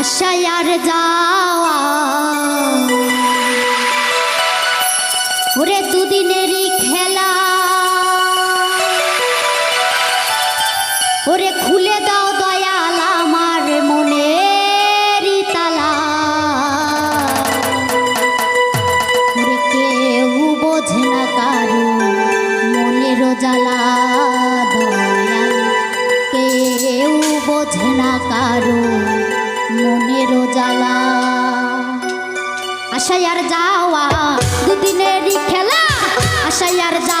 আশায় আর যাওয়া। ওরে দুদিনেরই খেলা। ওরে খুলে দাও দয়াল আমার মনেরই তালা। কেউ মনের জ্বালা। কেউ বোঝে না কারও আশায় আর যাওয়া দুদিনেরই খেলা আশায়ার যাওয়া।